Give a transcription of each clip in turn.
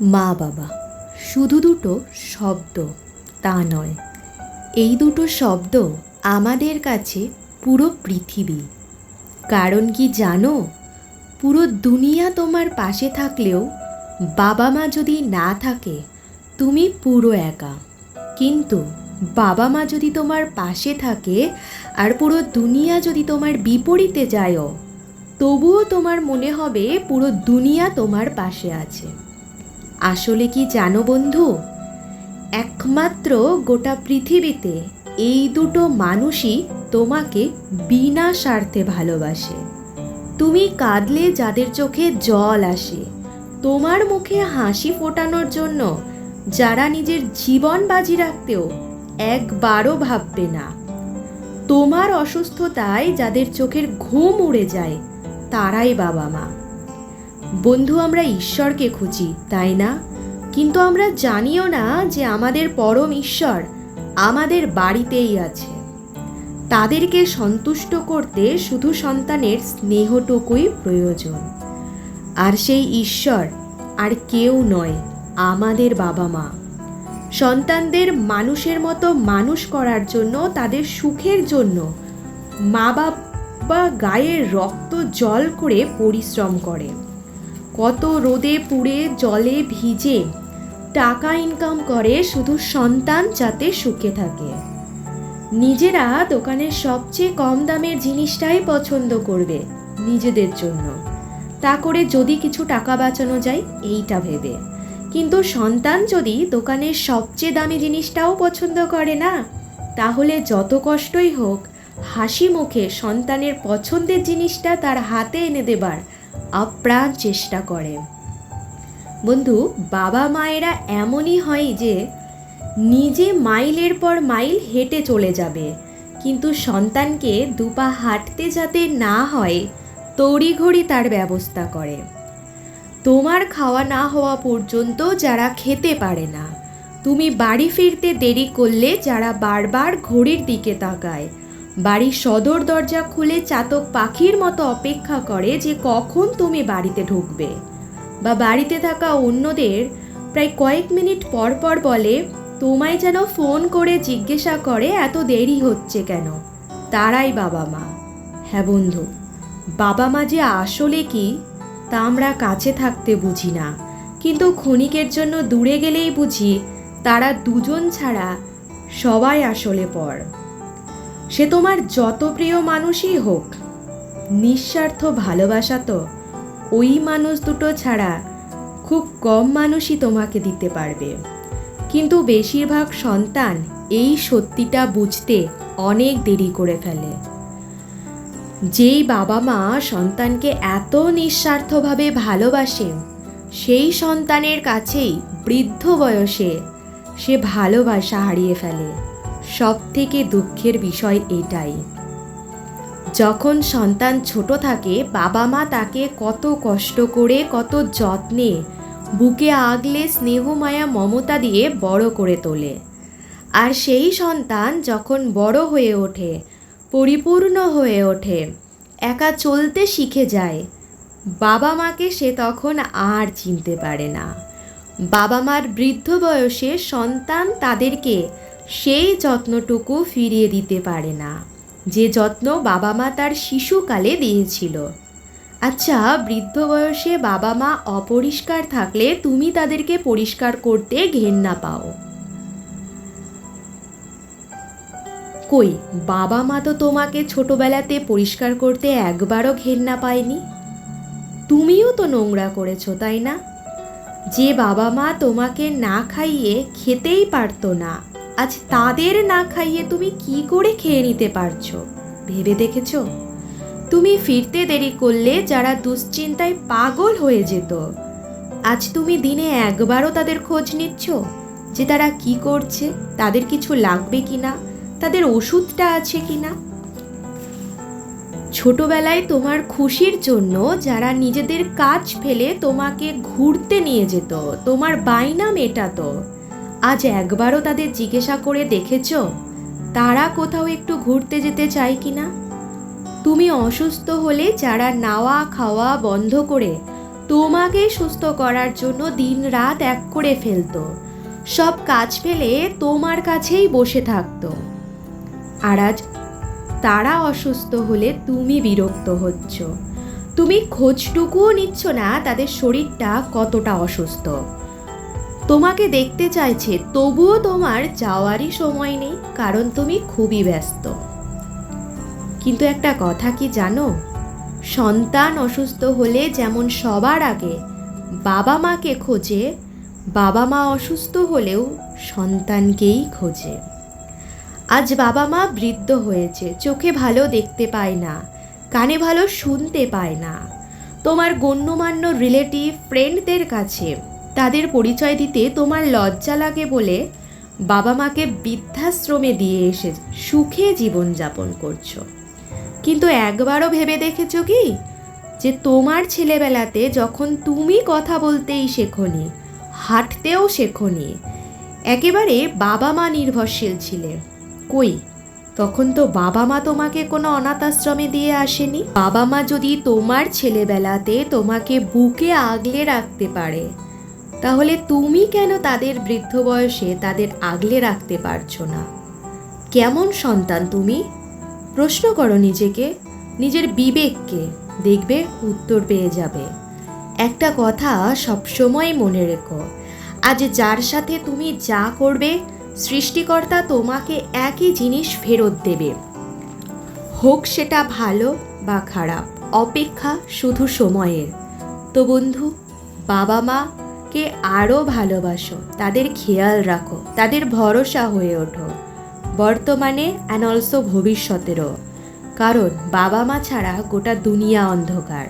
মা বাবা, শুধু দুটো শব্দ, তা নয়। এই দুটো শব্দ আমাদের কাছে পুরো পৃথিবী। কারণ কি জানো? পুরো দুনিয়া তোমার পাশে থাকলেও বাবা মা যদি না থাকে, তুমি পুরো একা। কিন্তু বাবা মা যদি তোমার পাশে থাকে আর পুরো দুনিয়া যদি তোমার বিপরীতে যায়ও, তবুও তোমার মনে হবে পুরো দুনিয়া তোমার পাশে আছে। আসলে কি জানো বন্ধু? একমাত্র গোটা পৃথিবীতে এই দুটো মানুষই তোমাকে বিনা স্বার্থে ভালোবাসে। তুমি কাঁদলে যাদের চোখে জল আসে, তোমার মুখে হাসি ফোটানোর জন্য যারা নিজের জীবন বাজি রাখতেও একবারও ভাববে না। তোমার অসুস্থতায় যাদের চোখের ঘুম উড়ে যায়, তারাই বাবা মা বন্ধু আমরা ঈশ্বরকে খুঁজি, তাই না? কিন্তু আমরা জানিও না যে আমাদের পরম ঈশ্বর আমাদের বাড়িতেই আছে। তাদেরকে সন্তুষ্ট করতে শুধু সন্তানের স্নেহটুকুই প্রয়োজন। আর সেই ঈশ্বর আর কেউ নয়, আমাদের বাবা মা। সন্তানদের মানুষের মতো মানুষ করার জন্য, তাদের সুখের জন্য মা বাবা গায়ের রক্ত জল করে পরিশ্রম করে। কত রোদে পুড়ে জলে ভিজে টাকা ইনকাম করে শুধু সন্তান যাতে সুখে থাকে। নিজেরা দোকানের সবচেয়ে কম দামের জিনিসটাই পছন্দ করবে নিজেদের জন্য। তা করে যদি কিছু টাকা বাঁচানো যায়, এইটা ভেবে। কিন্তু সন্তান যদি দোকানের সবচেয়ে দামি জিনিসটাও পছন্দ করে না, তাহলে যত কষ্টই হোক, হাসি মুখে সন্তানের পছন্দের জিনিসটা তার হাতে এনে দেবার আপ্রাণ চেষ্টা করে। বন্ধু, বাবা মায়েরা এমনই হয় যে, নিজে মাইলের পর মাইল হেঁটে চলে যাবে। কিন্তু সন্তানকে দুপা হাঁটতে যাতে না হয়, তড়িঘড়ি তার ব্যবস্থা করে। তোমার খাওয়া না হওয়া পর্যন্ত যারা খেতে পারে না। তুমি বাড়ি ফিরতে দেরি করলে যারা বারবার ঘড়ির দিকে তাকায় বাড়ির সদর দরজা খুলে চাতক পাখির মতো অপেক্ষা করে যে কখন তুমি বাড়িতে ঢুকবে বা বাড়িতে থাকা অন্যদের প্রায় কয়েক মিনিট পর পর বলে, তোমায় যেন ফোন করে জিজ্ঞাসা করে এত দেরি হচ্ছে কেন? তারাই বাবা মা। হ্যাঁ বন্ধু, বাবা মা যে আসলে কি, তা আমরা কাছে থাকতে বুঝি না। কিন্তু ক্ষণিকের জন্য দূরে গেলেই বুঝি, তারা দুজন ছাড়া সবাই আসলে পর। সে তোমার যত প্রিয় মানুষই হোক, নিঃস্বার্থ ভালোবাসা তো ওই মানুষ দুটো ছাড়া খুব কম মানুষই তোমাকে দিতে পারবে। কিন্তু বেশিরভাগ সন্তান এই সত্যিটা বুঝতে অনেক দেরি করে ফেলে। যেই বাবা মা সন্তানকে এত নিঃস্বার্থভাবে ভালোবাসে, সেই সন্তানের কাছেই বৃদ্ধ বয়সে সে ভালোবাসা হারিয়ে ফেলে। সব থেকে দুঃখের বিষয় এটাই। যখন সন্তান ছোট থাকে বাবা মা তাকে কত কষ্ট করে, কত যত্নে বুকে আগলে স্নেহ মায়া মমতা দিয়ে বড় করে তোলে। আর সেই সন্তান যখন বড় হয়ে ওঠে, পরিপূর্ণ হয়ে ওঠে, একা চলতে শিখে যায় বাবা মাকে সে তখন আর চিনতে পারে না। বাবা মার বৃদ্ধ বয়সে সন্তান তাদেরকে সেই যত্নটুকু ফিরিয়ে দিতে পারে না। যে যত্ন বাবা মা তার শিশুকালে দিয়েছিল। আচ্ছা বৃদ্ধ বয়সে বাবা মা অপরিষ্কার থাকলে তুমি তাদেরকে পরিষ্কার করতে ঘেন্না পাও। কই বাবা মা তো তোমাকে ছোটবেলাতে পরিষ্কার করতে একবারও ঘেন্না পায়নি? তুমিও তো নোংরা করেছ, তাই না? যে বাবা মা তোমাকে না খাইয়ে খেতেই পারতো না। আজ তাদের না খাইয়ে তুমি কি করে খেয়ে নিতে পারছ? ভেবে দেখেছ? তুমি ফিরতে দেরি করলে যারা দুশ্চিন্তায় পাগল হয়ে যেত। আজ তুমি দিনে একবারও তাদের খোঁজ নিচ্ছ যে তারা কি করছে, তাদের কিছু লাগবে কিনা, তাদের ওষুধটা আছে কিনা? ছোটবেলায় তোমার খুশির জন্য যারা নিজেদের কাজ ফেলে তোমাকে ঘুরতে নিয়ে যেত, তোমার বায়না মেটাতো। আজ একবারও তাদের জিজ্ঞাসা করে দেখেছ? তারা কোথাও একটু ঘুরতে যেতে চায় কি না? তুমি অসুস্থ হলে যারা নাওয়া খাওয়া বন্ধ করে তোমাকে সুস্থ করার জন্য দিন রাত এক করে ফেলতো। সব কাজ ফেলে তোমার কাছেই বসে থাকতো। আর আজ তারা অসুস্থ হলে তুমি বিরক্ত হচ্ছ। তুমি খোঁজটুকুও নিচ্ছ না তাদের শরীরটা কতটা অসুস্থ। তোমাকে দেখতে চাইছে, তবুও তোমার যাওয়ারই সময় নেই, কারণ তুমি খুবই ব্যস্ত। কিন্তু একটা কথা কি জানো? সন্তান অসুস্থ হলে যেমন সবার আগে বাবা মাকে খোঁজে, বাবা মা অসুস্থ হলেও সন্তানকেই খোঁজে। আজ বাবা মা বৃদ্ধ হয়েছে, চোখে ভালো দেখতে পায় না, কানে ভালো শুনতে পায় না। তোমার গণ্যমান্য রিলেটিভ ফ্রেন্ডদের কাছে তাদের পরিচয় দিতে তোমার লজ্জা লাগে বলে বাবা মাকে বৃদ্ধাশ্রমে দিয়ে এসে সুখে জীবনযাপন করছ। কিন্তু একবারও ভেবে দেখেছ কি? যে তোমার ছেলেবেলাতে যখন তুমি কথা বলতেই শেখনি, হাঁটতেও শেখনি, একেবারে বাবা মা নির্ভরশীল ছিলে। কই, তখন তো বাবা মা তোমাকে কোনো অনাথ আশ্রমে দিয়ে আসেনি? বাবা মা যদি তোমার ছেলেবেলাতে তোমাকে বুকে আগলে রাখতে পারে তাহলে তুমি কেন তাদের বৃদ্ধ বয়সে তাদের আগলে রাখতে পারছ না? কেমন সন্তান তুমি? প্রশ্ন করো নিজেকে, নিজের বিবেককে, দেখবে উত্তর পেয়ে যাবে। একটা কথা সবসময় মনে রেখো, আজ যার সাথে তুমি যা করবে, সৃষ্টিকর্তা তোমাকে একই জিনিস ফেরত দেবে। হোক সেটা ভালো বা খারাপ, অপেক্ষা শুধু সময়ের। তো বন্ধু বাবা মাকে আরও ভালোবাসো, তাদের খেয়াল রাখো, তাদের ভরসা হয়ে ওঠো। বর্তমানে অ্যান্ড অলসো ভবিষ্যতেরও। কারণ বাবা মা ছাড়া গোটা দুনিয়া অন্ধকার।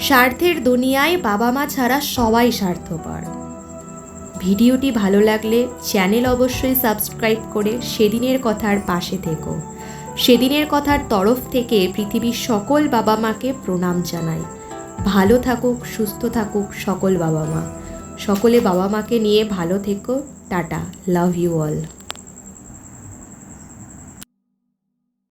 স্বার্থের দুনিয়ায় বাবা মা ছাড়া সবাই স্বার্থপর। ভিডিওটি ভালো লাগলে চ্যানেল অবশ্যই সাবস্ক্রাইব করে সেদিনের কথার পাশে থেকো। সেদিনের কথার তরফ থেকে পৃথিবীর সকল বাবা মাকে প্রণাম জানাই। ভালো থাকুক, সুস্থ থাকুক সকল বাবা মা। সকলে বাবা মাকে নিয়ে ভালো থেকো টাটা লাভ ইউ অল।